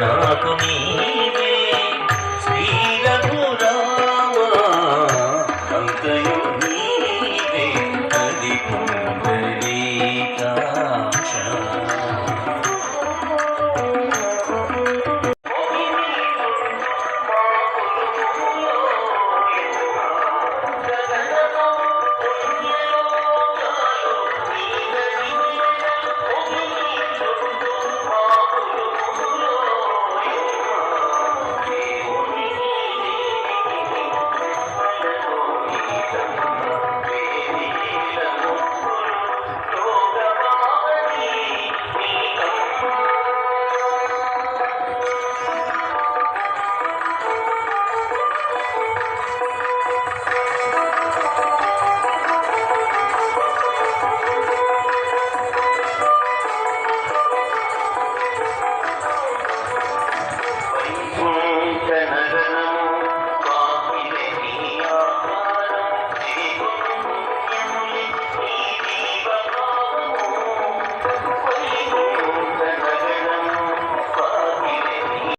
నాకు నీవే శ్రీ రఘురామ అంతయు నీవే అది